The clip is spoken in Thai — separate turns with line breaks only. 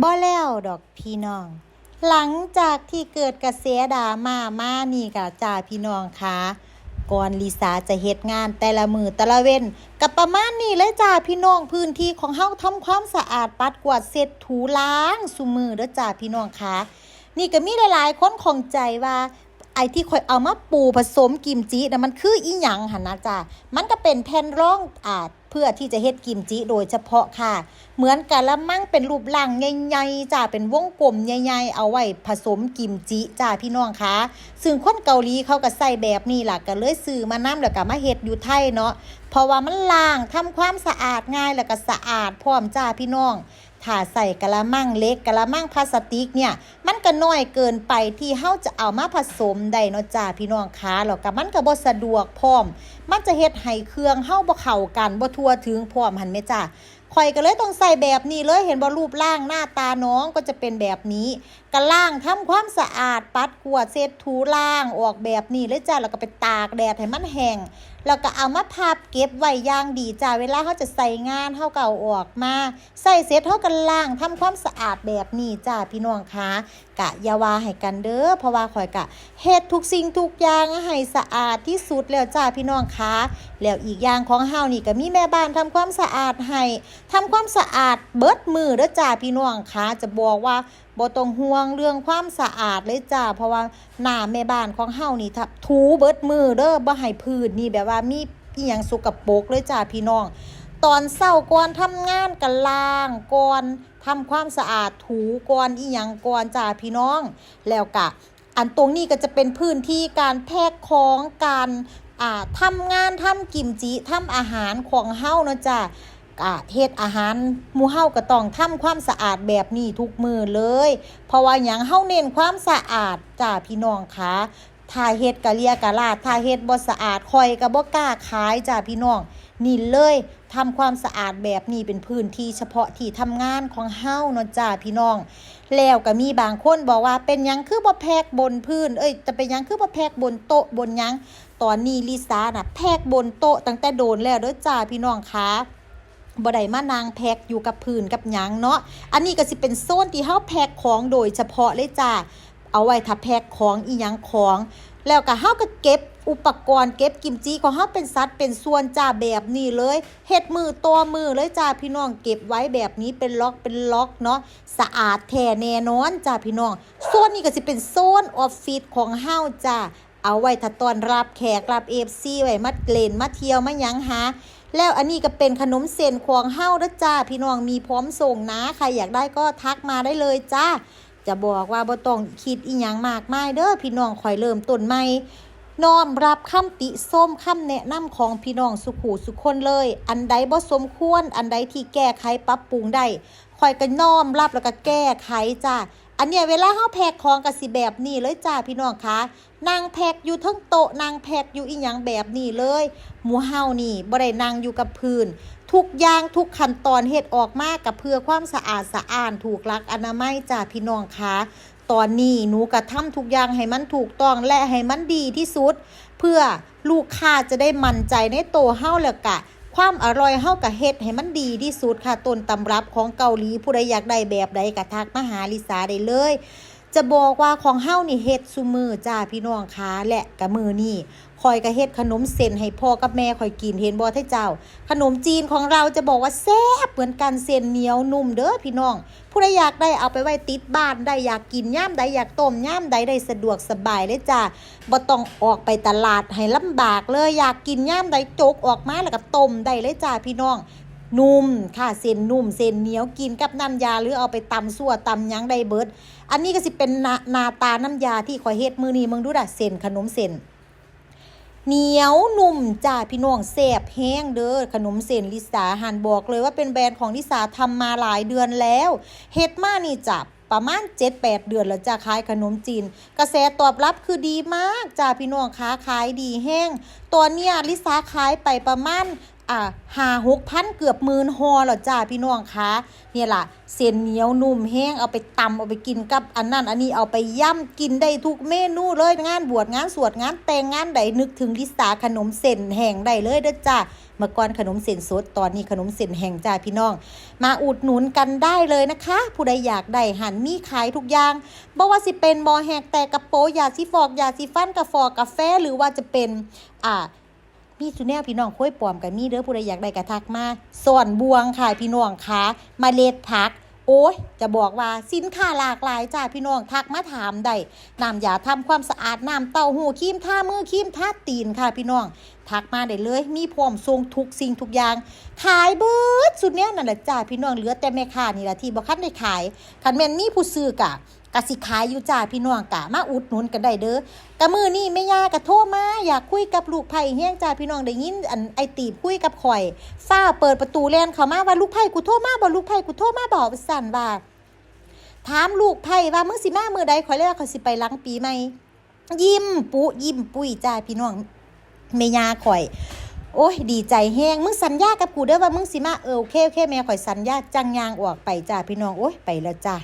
บ่แล้วดอกพี่น้อง หลังจากที่เกิดกระแสดราม่ามานี่ก็จ้าพี่น้องคะก่อนลิสาจะเฮ็ดงานแต่ละมือแต่ละเว้นกับประมาณนี้เลยจ้าพี่น้องพื้นที่ของเฮาทำความสะอาดปัดกวาดเสร็จถูล้างสุมือเด้อจ้าพี่น้องคะนี่ก็มีหลายๆคนของใจว่า ไอ้ที่ข่อยเอามาปูผสมกิมจิน่ะมันคืออีหยังหันนะจ้ามันก็เป็นแผ่นรองอาเพื่อที่จะเฮ็ดกิมจิโดยเฉพาะค่ะ เหมือนกะละมั่งเป็นรูปร่างใหญ่ๆจ้าเป็นวงกลมใหญ่ๆเอาไว้ผสมกิมจิจ้าพี่น้องคะซึ่งคนเกาหลีเขาก็ใส่แบบนี้ล่ะก็เลยซื้อมานำแล้วก็มาเฮ็ดอยู่ไทยเนาะเพราะว่ามันล้างทำความสะอาดง่ายแล้วก็สะอาดพร้อมจ้าพี่น้อง ถ้าใส่กะละมังเล็กกะละมังพลาสติกเนี่ยมันก็น้อยเกินไปที่เฮาจะเอามาผสมได้เนาะจ้าพี่น้องคะหรอกก็มันก็บ่สะดวกพร้อม มันจะเฮ็ดให้เครื่องเฮาบ่เข้ากันบ่ทั่วถึงพร้อมหันแม่จ้า ข่อยก็เลยต้องใส่แบบนี้เลยเห็นบ่รูปร่างหน้าตาน้องก็จะเป็นแบบนี้ก็ล้างทำความสะอาดปัดกวาดเช็ดถูล้างออกแบบนี้เลยจ้าแล้วก็ไปตากแดดให้มันแห้งแล้วก็เอามาพับเก็บไว้ย่างดีจ้าเวลาเขาจะใส่งานเขาเก็เอาออกมาใส่เสร็จเขากันล้างทำความสะอาดแบบนี้จ้าพี่น้องคะกะยาวาให้กันเด้อเพราะว่าข่อยกะเฮ็ดทุกสิ่งทุกอย่างให้สะอาดที่สุดแล้วจ้าพี่น้องคะแล้วอีกอย่างของเฮานี่ก็มีแม่บ้านทำความสะอาดให้ ทำความสะอาดเบิดมือเด้อจ้าพี่น้องคะจะบอกว่าบ่ต้องห่วงเรื่องความสะอาดเลยจ้าเพราะว่าหน้าแม่บ้านของเฮานี่ถ,ถูเบิดมือเด้อบ่ให้พื้นนี่แบบว่ามีอีหยังสกปรกเลยจ้าพี่น้อง ตอนเศร้าก่อนทำงานกันล้างก่อนทำความสะอาดถูก่อนอีหยังก่อนจ้าพี่น้อง แล้วกะอันตรงนี้ก็จะเป็นพื้นที่การแพ็คของการอ่าทำงานทำกิมจิทำอาหารของเฮานะจ้า อ่าเฮ็ดอาหารหมูเฮาก็ต้องทำความสะอาดแบบนี้ทุกมือเลย เพราะว่าหยังเฮาเน้นความสะอาดจ้าพี่น้องคะถ้าเฮ็ดกะเลียกะลาดถ้าเฮ็ดบ่สะอาดคอยก็บ่กล้าขายจ้าพี่น้องนี่เลยทำความสะอาดแบบนี้เป็นพื้นที่เฉพาะที่ทำงานของเฮาเนาะจ้าพี่น้อง แล้วก็มีบางคนบอกว่าเป็นยังคือบ่แพกบนพื้น เอ้ยจะเป็นยังคือบ่แพกบนโต๊ะบนยังตอนนี้ลิซ่าน่ะแพกบนโต๊ะตั้งแต่โดนแล้วเด้อจ้าพี่น้องคะ บ่ได้มานางแพกอยู่กับพื้นกับหยังเนาะ อันนี้ก็สิเป็นโซนที่เฮาแพกของโดยเฉพาะเลยจ้า เอาไว้ถ้าแพกของอีหยังของ แล้วก็เฮาก็เก็บอุปกรณ์เก็บกิมจิของเฮาเป็นสัดเป็นส่วนจ้าแบบนี้เลยเฮ็ดมือตัวมือเลยจ้าพี่น้องเก็บไว้แบบนี้เป็นล็อกเป็นล็อกเนาะสะอาดแท้แน่นอนจ้าพี่น้องโซนนี้ก็สิเป็นโซนออฟฟิศของเฮาจ้าเอาไว้ถ้าตอนรับแขกรับ FC ไว้มาเล่นมาเที่ยวมาหยังหา แล้วอันนี้ก็เป็นขนมเส้นควงเฮาด้จ้า พี่น้องมีพร้อมส่งนะ ใครอยากได้ก็ทักมาได้เลยจ้า จะบอกว่าบ่ต้องคิดอีหยังมากมายเด้อพี่น้องคอยเริ่มต้นใหม่น้อมรับคำติส้มคำแนะนำของพี่น้องสุขูสุขคนเลย อันใดบ่สมควร อันใดที่แก้ไขปรับปรุงได้คอยก็น้อมรับแล้วก็แก้ไขจ้า อันเนี้ยเวลาเฮาแพ็คของก็สิแบบนี้เลยจ้าพี่น้องคะนั่งแพ็อยู่ทั้งโต๊ะนั่งแพ็อยู่อีหยังแบบนี้เลย หมูเฮานี่บ่ได้นั่งอยู่กับพื้น ทุกอย่างทุกขั้นตอนเฮ็ดออกมากับเพื่อความสะอาดสะอ้านถูกลักอนามัยจ้าพี่น้องคะตอนนี้หนูก็ทำทุกอย่างให้มันถูกต้องและให้มันดีที่สุด เพื่อลูกค้าจะได้มั่นใจในโตเฮาแล้วกะ ความอร่อยเฮากับเฮ็ดให้มันดีที่สุดค่ะต้นตำรับของเกาหลีผู้ใดอยากได้แบบใดกะทักมาหาลิสาได้เลย จะบอกว่าของเฮานี่เฮ็ดซุมือจ้าพี่น้องคะและกะมือนี่คอยก็เฮ็ดขนมเส้นให้พ่อกับแม่คอยกินเห็นบ่ท่าเจ้า ขนมจีนของเราจะบอกว่าแซ่บเหมือนกันเส้นเหนียวนุ่มเด้อพี่น้อง ผู้ใดอยากได้เอาไปไว้ติดบ้านได้อยากกินย่ามใดอยากต้มย่ามใดได้สะดวกสบายเลยจ้าบ่ต้องออกไปตลาดให้ลำบากเลยอยากกินย่ามใดโจกออกมาแล้วก็ต้มได้เลยจ้าพี่น้อง นุ่มค่ะเส้นนุ่มเส้นเหนียวกินกับน้ำยาหรือเอาไปตำซั่วตำยังได้เบิด อันนี้ก็สิเป็นนานาตาน้ำยาที่ขอยเฮ็ดมือนี้มึงดูด่ะเส้นขนมเส้นเหนียวนุ่มจ้าพี่น้องแซ่บแห้งเด้อขนมเส้นลิสาหันบอกเลยว่าเป็นแบรนด์ของลิสาทำมาหลายเดือนแล้วเฮ็ดมานี่จ้ะประมาณ 7-8 เดือนแล้วจ้าขายขนมจีน กระแสตอบรับคือดีมากจ้าพี่น้องค้าขายดีแห้งตัวเนี้ยลิสาขายไปประมาณ อ่าหาหกพันเกือบหมื่นหอแล้วจ้าพี่น้องคะเนี่ยล่ะเส้นเหนียวนุ่มแห้งเอาไปตำเอาไปกินกับอันนั้นอันนี้เอาไปย่ำกินได้ทุกเมนูเลยงานบวชงานสวดงานแต่งงานใดนึกถึงลิสาขนมเส้นแห้งได้เลยเด้อจ้าเมื่อก่อนขนมเส้นสดตอนนี้ขนมเส้นแห้งจ้าพี่น้อง มาอุดหนุนกันได้เลยนะคะ ผู้ใดอยากได้หันมีขายทุกอย่างบ่ว่าสิเป็นบอแหกแต่กระโปงยาสีฟอกยาสีฟันกาฟอกกาแฟหรือว่าจะเป็นอ่า มีสุแนวพี่น้องค่อยปลอมกันมีเด้อผู้ใดอยากได้กระทักมาส่วนบวงค่ะพี่น้องคะมาเล็ดผัก โอ้ย จะบอกว่าสินค้าหลากหลายจ้าพี่น้องทักมาถามได้น้ำยาทำความสะอาดน้ำเต้าหู้ครีมท่ามือครีมท่าตีนค่ะพี่น้อง ทักมาได้เลย มีพร้อมทรงทุกสิ่งทุกอย่าง ขายเบิดสุดเนี้ยนั่นแหละจ้าพี่น้องเหลือแต่แม่ค้านี่แหละที่บ่คันได้ขายคันแม่นมีผู้ซื้อกะกะสิขายอยู่จ้าพี่น้องกะมาอุดหนุนกันได้เด้อกะมือนี่แม่ย่ากะโทรมาอยากคุยกับลูกไผ่เฮียงจ้าพี่น้องได้ยินอันไอตีบคุยกับข่อยฟ้าเปิดประตูแล่นเข้ามาว่าลูกไผ่กูโทรมาบ่ลูกไผ่กูโทรมาบอกสั่นว่าถามลูกไผ่ว่ามึงสิมามือใดข่อยเลยว่าข่อยสิไปหลังปีใหม่ยิ้มปุยิ้มปุ้ยจ้าพี่น้อง แม่ยาข่อย โอ้ย ดีใจแห้งมึงสัญญากับกูเด้อว่ามึงสิมาเออโอเคโอเคแม่ข่อยสัญญาจังยางออกไปจ้าพี่น้องโอ้ยไปแล้วจ้า